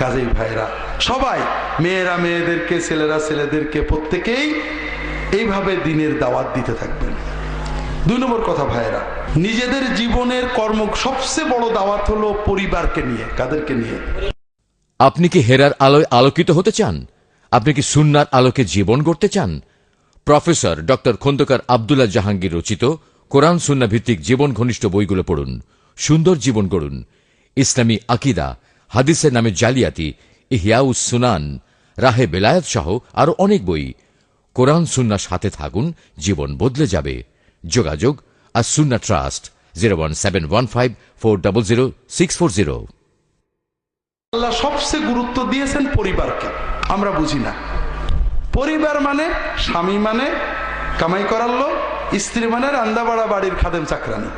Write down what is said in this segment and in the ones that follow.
কাজেই ভাইরা সবাই, মেয়েরা, মেয়েদেরকে, ছেলেরা, ছেলেদেরকে প্রত্যেকেই এইভাবে দিনের দাওয়াত দিতে থাকবেন। দুই নম্বর কথা ভাইরা নিজেদের জীবনের কর্ম, সবচেয়ে বড় দাওয়াত হলো পরিবারকে নিয়ে, কাদেরকে নিয়ে। আপনি কি হেরার আলোয় আলোকিত হতে চান? আপনি কি সুন্নার আলোকে জীবন গড়তে চান? প্রফেসর ডক্টর খন্দকার আবদুল্লাহ জাহাঙ্গীর রচিত কোরআন সুন্না ভিত্তিক জীবন ঘনিষ্ঠ বইগুলো পড়ুন, সুন্দর জীবন গড়ুন। ইসলামী আকিদা হাদিসের নামে জালিয়াতি ইহিয়াউস সুনান, রাহে বেলায়াত সহ আরও অনেক বই। কোরআন সুন্নার সাথে থাকুন, জীবন বদলে যাবে। যোগাযোগ আর Sunnah trust, zero one seven one five four double zero six four zero. আল্লাহ সবচেয়ে গুরুত্ব দিয়েছেন পরিবারকে। আমরা বুঝি না। পরিবার মানে স্বামী মানে কামাই করার লোক, স্ত্রী মানে রান্দাবাড়া বাড়ির খাদেম চাকরানি।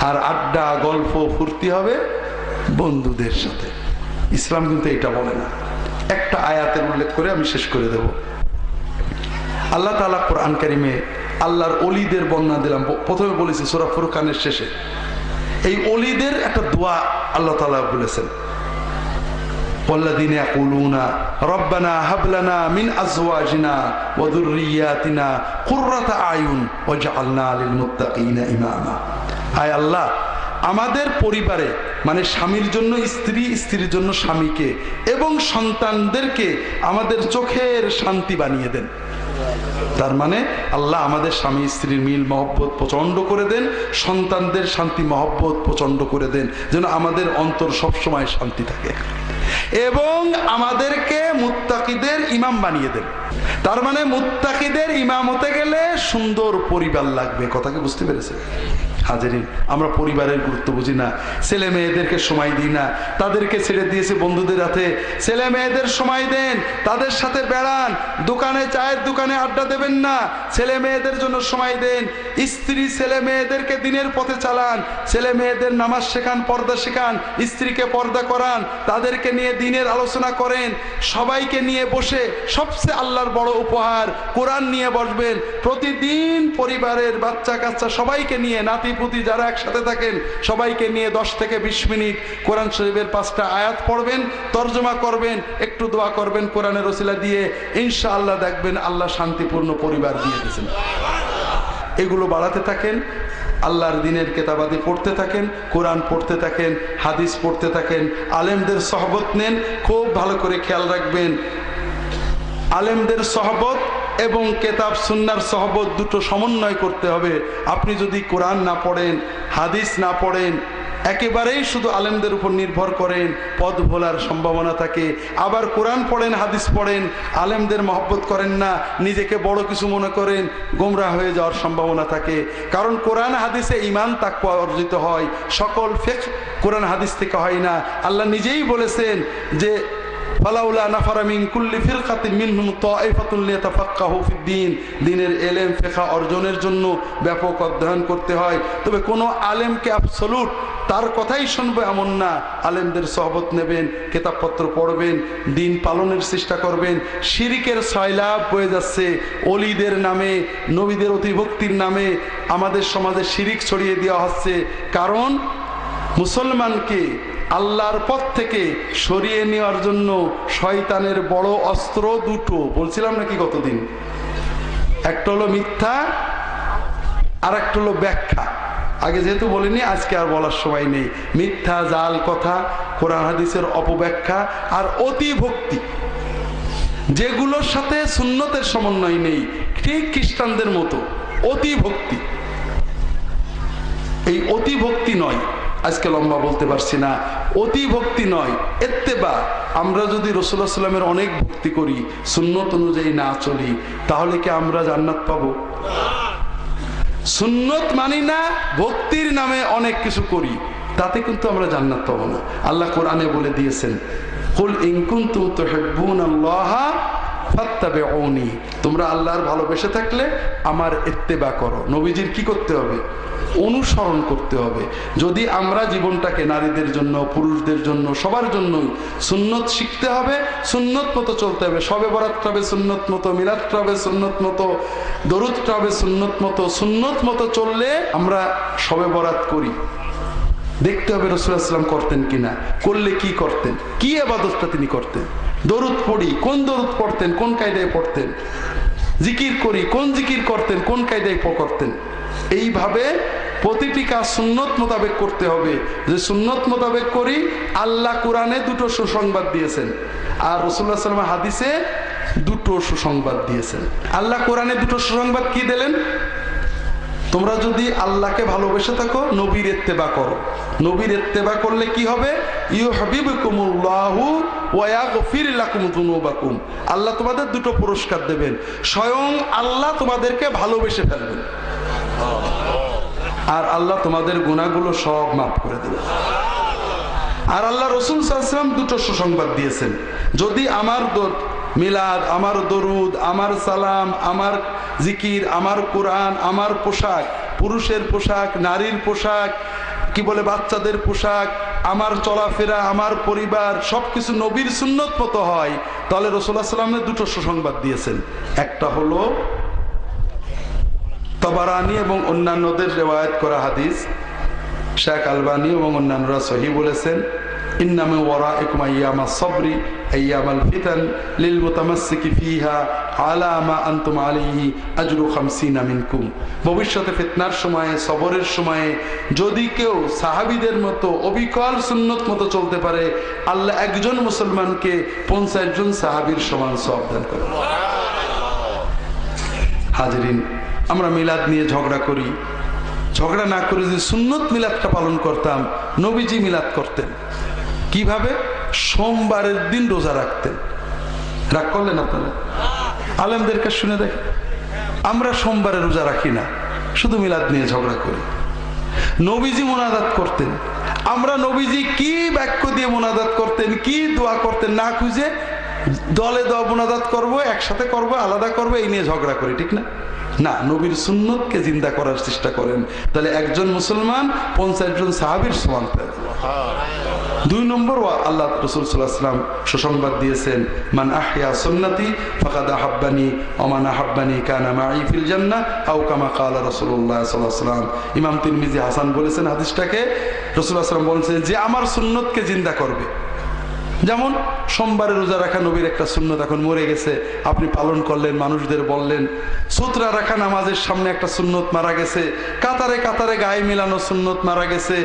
আর আড্ডা, গল্প, ফুর্তি হবে বন্ধুদের সাথে। ইসলাম কিন্তু এটা বলে না একটা আয়াতের উল্লেখ করে আমি শেষ করে দেব আল্লাহ তালা কোরআন কারিমে আল্লাহর অলিদের বর্ণনা দিলাম প্রথমে বলেছি সোরা ফুরকানের শেষে এই অলিদের একটা দোয়া আল্লাহ তালা বলেছেন والذين يقولون ربنا هب لنا من ازواجنا وذرياتنا قرة اعين واجعلنا للمتقين اماما হায় আল্লাহ আমাদের পরিবারে মানে স্বামীর জন্য স্ত্রী, স্ত্রীর জন্য স্বামীকে এবং সন্তানদেরকে আমাদের চোখের শান্তি বানিয়ে দেন। তার মানে আল্লাহ আমাদের স্বামী, স্ত্রীর মিল, মহব্বত প্রচণ্ড করে দেন, সন্তানদের শান্তি, মহব্বত প্রচণ্ড করে দেন, যেন আমাদের অন্তর সবসময় শান্তি থাকে। এবং আমাদেরকে মুত্তাকিদের ইমাম বানিয়ে দেন। তার মানে মুত্তাকিদের ইমাম হতে গেলে সুন্দর পরিবার লাগবে। কথাকে বুঝতে পেরেছে হাজারিন আমরা পরিবারের গুরুত্ব বুঝি না, ছেলে মেয়েদেরকে সময় দিই না, তাদেরকে ছেড়ে দিয়েছে বন্ধুদের হাতে। ছেলে মেয়েদের সময় দেন, তাদের সাথে বেড়ান, দোকানে, চায়ের দোকানে আড্ডা দেবেন না, ছেলে মেয়েদের জন্য সময় দেন। স্ত্রী ছেলে মেয়েদেরকে দিনের পথে চালান, ছেলে মেয়েদের নামাজ শেখান, পর্দা শেখান, স্ত্রীকে পর্দা করান, তাদেরকে নিয়ে দিনের আলোচনা করেন, সবাইকে নিয়ে বসে সবচেয়ে আল্লাহর বড় উপহার, কোরআন নিয়ে বসবেন, প্রতিদিন পরিবারের বাচ্চা কাচ্চা সবাইকে নিয়ে, নাতি পুতি যারা একসাথে থাকেন, সবাইকে নিয়ে দশ থেকে বিশ মিনিট কোরআন শরীফের পাঁচটা আয়াত পড়বেন, তর্জমা করবেন, একটু দোয়া করবেন কোরআনের রসিলা দিয়ে, ইনশাআল্লাহ দেখবেন আল্লাহ শান্তিপূর্ণ পরিবার দিয়ে দিয়েছেন। এগুলো বাড়াতে থাকেন, আল্লাহর দিনের কেতাবাদি পড়তে থাকেন, কোরআন পড়তে থাকেন, হাদিস পড়তে থাকেন, আলেমদের সহবত নেন, খুব ভালো করে খেয়াল রাখবেন। আলেমদের সহবত এবং কেতাব সুন্নার সহবত দুটো সমন্বয় করতে হবে। আপনি যদি কোরআন না পড়েন, হাদিস না পড়েন, একেবারেই শুধু আলেমদের উপর নির্ভর করেন পদ ভোলার সম্ভাবনা থাকে। আবার কোরআন পড়েন, হাদিস পড়েন, আলেমদের মহব্বত করেন না, নিজেকে বড় কিছু মনে করেন গোমরা হয়ে যাওয়ার সম্ভাবনা থাকে। কারণ কোরআন, হাদিসে ইমান তাকুয়া অর্জিত হয়। সকল ফেক কোরআন, হাদিস থেকে হয় না। আল্লাহ নিজেই বলেছেন যে ফালাউলা অর্জনের জন্য ব্যাপক অধ্যয়ন করতে হয়। তবে কোনো আলেমকে তার কথাই শুনবে এমন না। আলেমদের সহবত নেবেন, কেতাবপত্র পড়বেন, দিন পালনের চেষ্টা করবেন। শিরিকের সয়লাভ বয়ে যাচ্ছে। অলিদের নামে, নবীদের অতিভক্তির নামে আমাদের সমাজে শিরিক ছড়িয়ে দেওয়া হচ্ছে। কারণ মুসলমানকে আল্লাহর পথ থেকে সরিয়ে নেওয়ার জন্য শয়তানের বড় অস্ত্র দুটো। বলছিলাম নাকি কতদিন একটা হলো মিথ্যা আর একটা হলো ব্যাখ্যা। আগে যেহেতু বলিনি, আজকে আর বলার সময় নেই। মিথ্যা, জাল, কথা, কোরআন, হাদিসের অপব্যাখ্যা আর অতি ভক্তি। যেগুলোর সাথে সুন্নতের সমন্বয় নেই, ঠিক খ্রিস্টানদের মতো। অতি ভক্তি। এই অতি ভক্তি নয়। আজকে লম্বা বলতে পারছি না। অতি ভক্তি নয়, এত্তেবা। আমরা যদি রসুল্লাহ সাল্লামের অনেক ভক্তি করি, সুন্নত অনুযায়ী না চলি, তাহলে কি আমরা জান্নাত পাবো? সুন্নত মানি না, ভক্তির নামে অনেক কিছু করি, তাতে কিন্তু আমরা জান্নাত পাবো না। আল্লাহ কোরআনে বলে দিয়েছেন, কুল ইনকুন্তু তুহিব্বুন আল্লাহ ফাত্তাবিউনি। তোমরা আল্লাহর ভালোবেসে থাকলে আমার ইত্তেবা করো। নবীজির কি করতে হবে? অনুসরণ করতে হবে। যদি আমরা জীবনটাকে নারীদের জন্য, পুরুষদের জন্য, সবার জন্যই সুন্নত শিখতে হবে, সুন্নত মতো চলতে হবে, সবে বরাতটা হবে, সুন্নত মতো মিলাদটা হবে, সুন্নত মতো দরুদটা হবে, সুন্নত মতো সুন্নত মতো চললে আমরা সবে বরাত করি। দেখতে হবে রসুলাম করতেন কিনা, করলে কি করতেন, কি আবাদতটা তিনি করতেন? দরুদ পড়ি, কোন দরুদ পড়তেন, কোন কায়দায় পড়তেন? জিকির করি, কোন জিকির করতেন, কোন কায়দায় করতেন? এইভাবে প্রতিটি কাজ সুন্নত মোতাবেক করতে হবে। যে সুন্নত মোতাবেক করি, আল্লাহ কোরআনে দুটো সুসংবাদ দিয়েছেন। আর রসুল্লাহ সাল্লাম হাদিসে দুটো সুসংবাদ দিয়েছেন। আল্লাহ কোরআনে দুটো সুসংবাদ কি দিলেন? তোমরা যদি আল্লাহকে ভালোবেসে থাকো, নবীর এত্তেবা করো। নবীর এত্তেবা করলে কি হবে? ইউ লাকুম যুনুবাকুম। আল্লাহ তোমাদের দুটো পুরস্কার দেবেন। স্বয়ং আল্লাহ তোমাদেরকে ভালোবেসে ফেলবেন। আর আল্লাহ তোমাদের গুণাগুলো সব মাফ করে দেবে। আর আল্লাহ রসুল সাল্লাম দুটো সুসংবাদ দিয়েছেন। যদি আমার মিলাদ, আমার দরুদ, আমার সালাম, আমার জিকির, আমার কোরআন, আমার পোশাক, পুরুষের পোশাক, নারীর পোশাক, কি বলে বাচ্চাদের পোশাক, আমার চলাফেরা, আমার পরিবার, সবকিছু নবীর সুন্নত মতো হয়, তাহলে রসুল্লাহ সাল্লামের দুটো সুসংবাদ দিয়েছেন। একটা হলো তবারানি এবং অন্যান্যদের রেওয়ায়ত করা হাদিস শেখ আলবানি এবং অন্যান্যরা সহি বলেছেন, ইন্নামে ফিহা ভবিষ্যতে ফিতনার সময়ে, সবরের সময়ে যদি কেউ সাহাবীদের মতো অবিকল সুন্নত মতো চলতে পারে, আল্লাহ একজন মুসলমানকে পঞ্চাশ জন সাহাবীর সমান সব দান করেন। আমরা মিলাদ নিয়ে ঝগড়া করি। ঝগড়া না করে যদি সুন্নত মিলাদটা পালন করতাম, নবীজি মিলাদ করতেন। কীভাবে? সোমবারের দিন রোজা রাখতেন। রাগ করলেন আপনারা? আলেমদেরকে শুনে দেখেন। আমরা সোমবারে রোজা রাখি না, শুধু মিলাদ নিয়ে ঝগড়া করি। নবীজি মোনাজাত করতেন। আমরা নবীজি কি বাক্য দিয়ে মোনাজাত করতেন, কি দোয়া করতেন না খুঁজে দলে দল মোনাজাত করব, একসাথে করব, আলাদা করব, এই নিয়ে ঝগড়া করি, ঠিক না? না নবীর সুন্নতকে জিন্দা করার চেষ্টা করেন। তাহলে একজন মুসলমান পঞ্চাশ জন সাহাবির সমান দুই নম্বর আল্লাহ রসুল সাল্লাহাম সুসংবাদ দিয়েছেন মান আহিয়া সুন্নতি ফাকাদ আহাব্বানি অমান আহাব্বানি কানা মাই ফিল জান্নাহ আও কামা কালা রাসূলুল্লাহ সাল্লাল্লাহু সাল্লাম ইমাম তিরমিজি হাসান বলেছেন হাদিসটাকে রাসূলুল্লাহ সাল্লাম বলেছেন যে আমার সুন্নতকে জিন্দা করবে। যেমন, সোমবারে রোজা রাখা নবীর একটা সুন্নত এখন মরে গেছে, আপনি পালন করলেন, মানুষদের বললেন, সুতরা রাখা নামাজের সামনে একটা সুন্নত মারা গেছে, কাতারে কাতারে গায়ে মিলানো সুন্নত মারা গেছে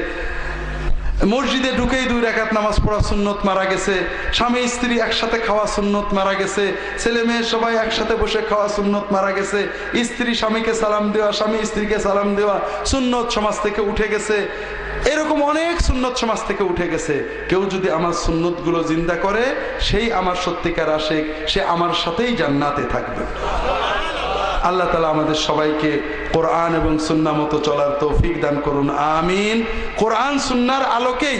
মসজিদে ঢুকেই দুই রাকাত নামাজ পড়া সুন্নত মারা গেছে। স্বামী, স্ত্রী একসাথে খাওয়া সুন্নত মারা গেছে। ছেলে মেয়ে সবাই একসাথে বসে খাওয়া সুন্নত মারা গেছে। স্ত্রী স্বামীকে সালাম দেওয়া, স্বামী স্ত্রীকে সালাম দেওয়া সুন্নত সমাজ থেকে উঠে গেছে। এরকম অনেক সুন্নত সমাজ থেকে উঠে গেছে। কেউ যদি আমার সুন্নতগুলো জিন্দা করে, সেই আমার সত্যিকার আশেক, সে আমার সাথেই জান্নাতে থাকবে। আল্লাহ তালা আমাদের সবাইকে কোরআন এবং সুন্না মতো চলার তৌফিক দান করুন, আমিন। কোরআন সুন্নার আলোকেই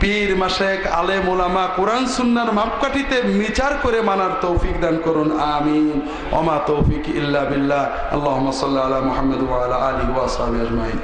পীর মাসেক আলে মোলামা কোরআন সুন্নার মাপকাঠিতে মিচার করে মানার তৌফিক দান করুন, আমিন। অমা তৌফিক ইল্লা বিল্লাহ। আল্লাহ সাল্লাহ আলা মোহাম্মদ আলী ওয়াসাবি আজমাইন।